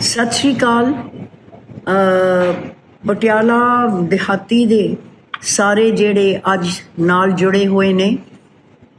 ਸਤਿ ਸ਼੍ਰੀ ਅਕਾਲ। ਪਟਿਆਲਾ ਦਿਹਾਤੀ ਦੇ ਸਾਰੇ ਜਿਹੜੇ ਅੱਜ ਨਾਲ ਜੁੜੇ ਹੋਏ ਨੇ,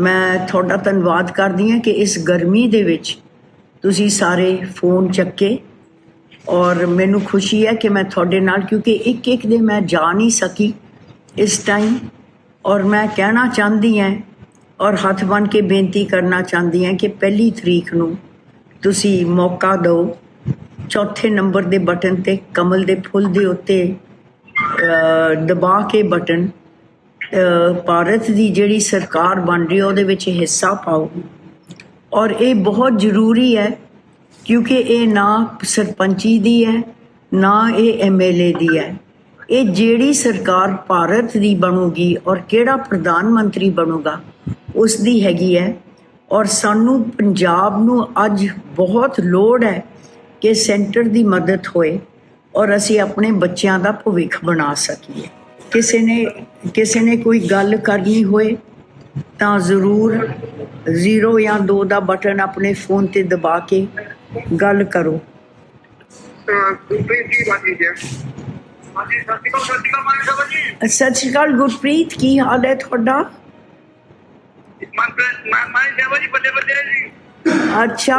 ਮੈਂ ਤੁਹਾਡਾ ਧੰਨਵਾਦ ਕਰਦੀ ਹਾਂ ਕਿ ਇਸ ਗਰਮੀ ਦੇ ਵਿੱਚ ਤੁਸੀਂ ਸਾਰੇ ਫੋਨ ਚੱਕੇ ਔਰ ਮੈਨੂੰ ਖੁਸ਼ੀ ਹੈ ਕਿ ਮੈਂ ਤੁਹਾਡੇ ਨਾਲ ਕਿਉਂਕਿ ਇੱਕ ਇੱਕ ਦੇ ਮੈਂ ਜਾ ਨਹੀਂ ਸਕੀ ਇਸ ਟਾਈਮ ਔਰ ਮੈਂ ਕਹਿਣਾ ਚਾਹੁੰਦੀ ਹਾਂ ਔਰ ਹੱਥ ਬੰਨ੍ਹ ਕੇ ਬੇਨਤੀ ਕਰਨਾ ਚਾਹੁੰਦੀ ਹਾਂ ਕਿ ਪਹਿਲੀ ਤਰੀਕ ਨੂੰ ਤੁਸੀਂ ਮੌਕਾ ਦਿਓ ਚੌਥੇ ਨੰਬਰ ਦੇ ਬਟਨ ਤੇ ਕਮਲ ਦੇ ਫੁੱਲ ਦੇ ਉੱਤੇ ਦਬਾ ਕੇ ਬਟਨ ਭਾਰਤ ਦੀ ਜਿਹੜੀ ਸਰਕਾਰ ਬਣ ਰਹੀ ਹੈ, ਉਹਦੇ ਵਿੱਚ ਹਿੱਸਾ ਪਾਓ। ਔਰ ਇਹ ਬਹੁਤ ਜ਼ਰੂਰੀ ਹੈ, ਕਿਉਂਕਿ ਇਹ ਨਾ ਸਰਪੰਚੀ ਦੀ ਹੈ, ਨਾ ਇਹ ਐਮਐਲਏ ਦੀ ਹੈ। ਇਹ ਜਿਹੜੀ ਸਰਕਾਰ ਭਾਰਤ ਦੀ ਬਣੂਗੀ ਔਰ ਕਿਹੜਾ ਪ੍ਰਧਾਨ ਮੰਤਰੀ ਬਣੂਗਾ, ਉਸ ਦੀ ਹੈਗੀ ਹੈ। ਔਰ ਸਾਨੂੰ ਪੰਜਾਬ ਨੂੰ ਅੱਜ ਬਹੁਤ ਲੋੜ ਹੈ ਕਿ ਸੈਂਟਰ ਦੀ ਮਦਦ ਹੋਏ ਔਰ ਅਸੀਂ ਆਪਣੇ ਬੱਚਿਆਂ ਦਾ ਭਵਿੱਖ ਬਣਾ ਸਕੀਏ। ਕਿਸੇ ਨੇ ਕਿਸੇ ਨੇ ਕੋਈ ਗੱਲ ਕਰਨੀ ਹੋਏ ਤਾਂ ਜ਼ਰੂਰ 0 ਜਾਂ 2 ਦਾ ਬਟਨ ਆਪਣੇ ਫੋਨ ਤੇ ਦਬਾ ਕੇ ਗੱਲ ਕਰੋ। ਗੁਰਪ੍ਰੀਤ ਜੀ ਬਾਜੀ ਜੀ ਹਾਂਜੀ ਸਤਿ ਸ਼੍ਰੀ ਅਕਾਲ ਗੁਰਪ੍ਰੀਤ ਕੀ ਹਾਲ ਹੈ ਤੁਹਾਡਾ? ਮਨਪ੍ਰੀਤ ਮਾਨ ਸਾਹਿਬ ਜੀ ਬੱਲੇ ਬੱਲੇ ਜੀ। ਅੱਛਾ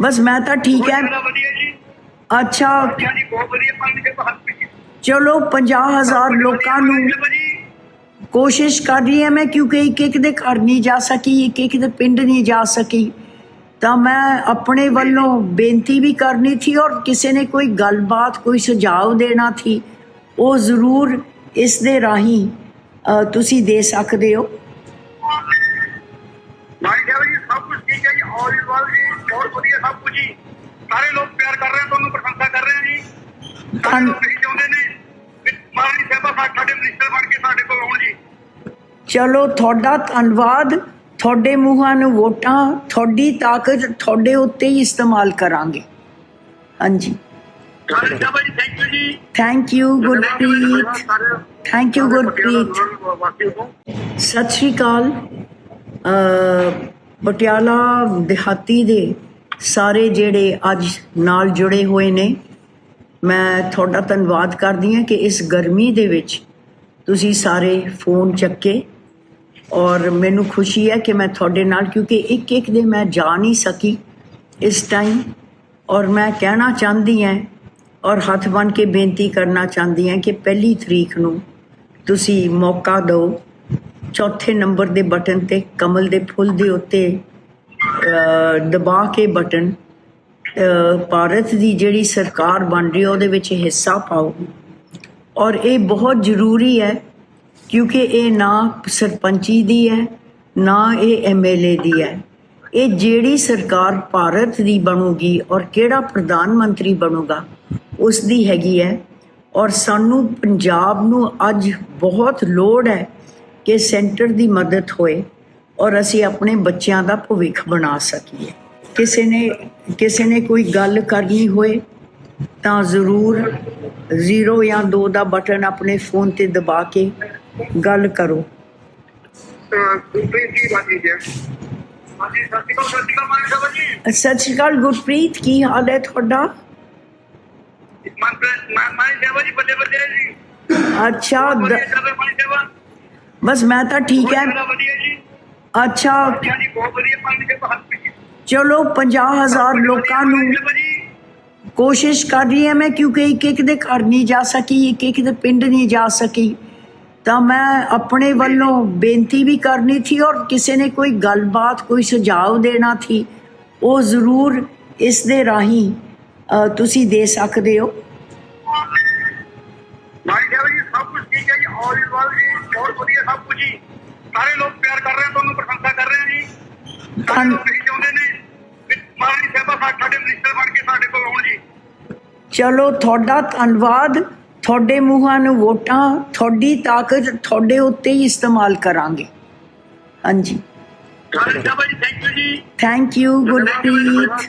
ਬਸ ਮੈਂ ਤਾਂ ਠੀਕ ਹੈ ਬੜਾ ਵਧੀਆ ਜੀ? ਅੱਛਾ। ਅੱਛਾ ਜੀ ਬਹੁਤ ਵਧੀਆ ਮਾਨ ਸਾਹਿਬ ਹੱਥ ਪਿੱਛੇ ਚਲੋ 50000 ਲੋਕਾਂ ਨੂੰ ਕੋਸ਼ਿਸ਼ ਕਰ ਰਹੀ ਹਾਂ ਮੈਂ ਕਿਉਂਕਿ ਇੱਕ ਇੱਕ ਦੇ ਘਰ ਨਹੀਂ ਜਾ ਸਕੀ ਇੱਕ ਇੱਕ ਦੇ ਪਿੰਡ ਨਹੀਂ ਜਾ ਸਕੀ। ਤਾਂ ਮੈਂ ਆਪਣੇ ਵੱਲੋਂ ਬੇਨਤੀ ਵੀ ਕਰਨੀ ਥੀ ਔਰ ਕਿਸੇ ਨੇ ਕੋਈ ਗੱਲਬਾਤ ਕੋਈ ਸੁਝਾਅ ਦੇਣਾ ਥੀ ਉਹ ਜ਼ਰੂਰ ਇਸ ਦੇ ਰਾਹੀਂ ਤੁਸੀਂ ਦੇ ਸਕਦੇ ਹੋ। ਮਾਨ ਸਾਹਿਬ ਜੀ ਸਭ ਕੁਝ ਠੀਕ ਹੈ ਜੀ ਆਲ ਇਨ ਆਲ ਜੀ ਬਹੁਤ ਵਧੀਆ ਸਭ ਕੁਝ ਜੀ ਸਾਰੇ ਲੋਕ ਪਿਆਰ ਕਰ ਰਹੇ ਹਨ ਤੁਹਾਨੂੰ ਪ੍ਰਸ਼ੰਸਾ ਕਰ ਰਹੇ ਹਨ ਜੀ ਸਾਰੇ ਧੰਨ- ਲੋਕ ਇਹੀ ਚਾਹੁੰਦੇ ਨੇ ਕਿ ਮਾਨ ਸਾਹਿਬ ਸਾਡੇ ਮਿਨਿਸਟਰ ਬਣ ਕੇ ਸਾਡੇ ਕੋਲ ਆਉਣ ਜੀ ਚਲੋ ਤੁਹਾਡਾ ਧੰਨਵਾਦ ਤੁਹਾਡੇ ਮੂੰਹਾਂ ਨੂੰ ਵੋਟਾਂ ਤੁਹਾਡੀ ਤਾਕਤ ਤੁਹਾਡੇ ਉੱਤੇ ਹੀ ਇਸਤੇਮਾਲ ਕਰਾਂਗੇ ਹਾਂਜੀ ਸਾਰੇ ਸਾਹਿਬ ਜੀ ਥੈਂਕ ਯੂ ਜੀ thank you Gurpreet thank you Gurpreet ਵਾਸੀਓ ਨੂੰ ਸਤਿ ਸ਼੍ਰੀ ਅਕਾਲ ਅ, ਪਟਿਆਲਾ ਦਿਹਾਤੀ ਦੇ ਸਾਰੇ ਜਿਹੜੇ ਅੱਜ ਨਾਲ ਜੁੜੇ ਹੋਏ ਨੇ, ਮੈਂ ਤੁਹਾਡਾ ਧੰਨਵਾਦ ਕਰਦੀ ਹਾਂ ਕਿ ਇਸ ਗਰਮੀ ਦੇ ਵਿੱਚ ਤੁਸੀਂ ਸਾਰੇ ਫੋਨ ਚੱਕੇ ਔਰ ਮੈਨੂੰ ਖੁਸ਼ੀ ਹੈ ਕਿ ਮੈਂ ਤੁਹਾਡੇ ਨਾਲ ਕਿਉਂਕਿ ਇੱਕ ਇੱਕ ਦੇ ਮੈਂ ਜਾ ਨਹੀਂ ਸਕੀ ਇਸ ਟਾਈਮ ਔਰ ਮੈਂ ਕਹਿਣਾ ਚਾਹੁੰਦੀ ਹਾਂ ਔਰ ਹੱਥ ਬੰਨ੍ਹ ਕੇ ਬੇਨਤੀ ਕਰਨਾ ਚਾਹੁੰਦੀ ਹਾਂ ਕਿ ਪਹਿਲੀ ਤਰੀਕ ਨੂੰ ਤੁਸੀਂ ਮੌਕਾ ਦਿਓ ਚੌਥੇ ਨੰਬਰ ਦੇ ਬਟਨ ਤੇ ਕਮਲ ਦੇ ਫੁੱਲ ਦੇ ਉੱਤੇ ਦਬਾ ਕੇ ਬਟਨ ਭਾਰਤ ਦੀ ਜਿਹੜੀ ਸਰਕਾਰ ਬਣ ਰਹੀ ਹੈ, ਉਹਦੇ ਵਿੱਚ ਹਿੱਸਾ ਪਾਓ। ਔਰ ਇਹ ਬਹੁਤ ਜ਼ਰੂਰੀ ਹੈ, ਕਿਉਂਕਿ ਇਹ ਨਾ ਸਰਪੰਚੀ ਦੀ ਹੈ, ਨਾ ਇਹ ਐਮਐਲਏ ਦੀ ਹੈ। ਇਹ ਜਿਹੜੀ ਸਰਕਾਰ ਭਾਰਤ ਦੀ ਬਣੂਗੀ ਔਰ ਕਿਹੜਾ ਪ੍ਰਧਾਨ ਮੰਤਰੀ ਬਣੂਗਾ, ਉਸ ਦੀ ਹੈਗੀ ਹੈ। ਔਰ ਸਾਨੂੰ ਪੰਜਾਬ ਨੂੰ ਅੱਜ ਬਹੁਤ ਲੋੜ ਹੈ ਕਿ ਸੈਂਟਰ ਦੀ ਮਦਦ ਹੋਏ ਔਰ ਅਸੀਂ ਆਪਣੇ ਬੱਚਿਆਂ ਦਾ ਭਵਿੱਖ ਬਣਾ ਸਕੀਏ। ਕਿਸੇ ਨੇ ਕਿਸੇ ਨੇ ਕੋਈ ਗੱਲ ਕਰਨੀ ਹੋਏ ਤਾਂ ਜ਼ਰੂਰ 0 ਜਾਂ 2 ਦਾ ਬਟਨ ਆਪਣੇ ਫੋਨ ਤੇ ਦਬਾ ਕੇ ਗੱਲ ਕਰੋ। ਗੁਰਪ੍ਰੀਤ ਜੀ ਬਾਜੀ ਜੀ। ਹਾਂਜੀ ਸਤਿ ਸ਼੍ਰੀ ਅਕਾਲ ਸਤਿ ਸ਼੍ਰੀ ਅਕਾਲ ਮਾਨ ਸਾਹਿਬ ਜੀ। ਸਤਿ ਸ਼੍ਰੀ ਅਕਾਲ ਗੁਰਪ੍ਰੀਤ ਕੀ ਹਾਲ ਹੈ ਤੁਹਾਡਾ? ਮਾਨ ਸਾਹਿਬ ਜੀ ਬੱਲੇ ਬੱਲੇ ਜੀ। ਅੱਛਾ ਬਸ ਮੈਂ ਤਾਂ ਠੀਕ ਹੈ। ਬੜਾ ਵਧੀਆ ਜੀ? ਅੱਛਾ। ਅੱਛਾ ਜੀ ਬਹੁਤ ਵਧੀਆ ਮਾਨ ਸਾਹਿਬ ਹੱਥ ਪਿੱਛੇ ਚਲੋ 50000 ਲੋਕਾਂ ਨੂੰ ਕੋਸ਼ਿਸ਼ ਕਰ ਰਹੀ ਹਾਂ ਮੈਂ ਕਿਉਂਕਿ ਇੱਕ ਇੱਕ ਦੇ ਘਰ ਨਹੀਂ ਜਾ ਸਕੀ ਇੱਕ ਇੱਕ ਦੇ ਪਿੰਡ ਨਹੀਂ ਜਾ ਸਕੀ। ਤਾਂ ਮੈਂ ਆਪਣੇ ਵੱਲੋਂ ਬੇਨਤੀ ਵੀ ਕਰਨੀ ਥੀ ਔਰ ਕਿਸੇ ਨੇ ਕੋਈ ਗੱਲਬਾਤ ਕੋਈ ਸੁਝਾਅ ਦੇਣਾ ਥੀ ਉਹ ਜ਼ਰੂਰ ਇਸ ਦੇ ਰਾਹੀਂ ਤੁਸੀਂ ਦੇ ਸਕਦੇ ਹੋ। ਸਾਹਿਬ ਜੀ ਸਭ ਕੁਝ ਠੀਕ ਹੈ ਜੀ ਆਲ ਇਨ ਆਲ ਜੀ ਬਹੁਤ ਵਧੀਆ ਸਭ ਕੁਝ ਜੀ ਸਾਰੇ ਲੋਕ ਪਿਆਰ ਕਰ ਰਹੇ ਹਨ ਤੁਹਾਨੂੰ ਪ੍ਰਸ਼ੰਸਾ ਕਰ ਰਹੇ ਹਨ ਜੀ ਸਾਰੇ ਧੰਨ- ਲੋਕ ਇਹੀ ਚਾਹੁੰਦੇ ਨੇ ਕਿ ਮਾਨ ਸਾਹਿਬ ਸਾਡੇ ਮਿਨਿਸਟਰ ਬਣ ਕੇ ਸਾਡੇ ਕੋਲ ਆਉਣ ਜੀ ਚਲੋ ਤੁਹਾਡਾ ਧੰਨਵਾਦ ਤੁਹਾਡੇ ਮੂੰਹਾਂ ਨੂੰ ਵੋਟਾਂ ਤੁਹਾਡੀ ਤਾਕਤ ਤੁਹਾਡੇ ਉੱਤੇ ਹੀ ਇਸਤੇਮਾਲ ਕਰਾਂਗੇ ਹਾਂਜੀ ਸਾਰੇ ਸਾਹਿਬ ਜੀ ਥੈਂਕ ਯੂ ਜੀ thank you Gurpreet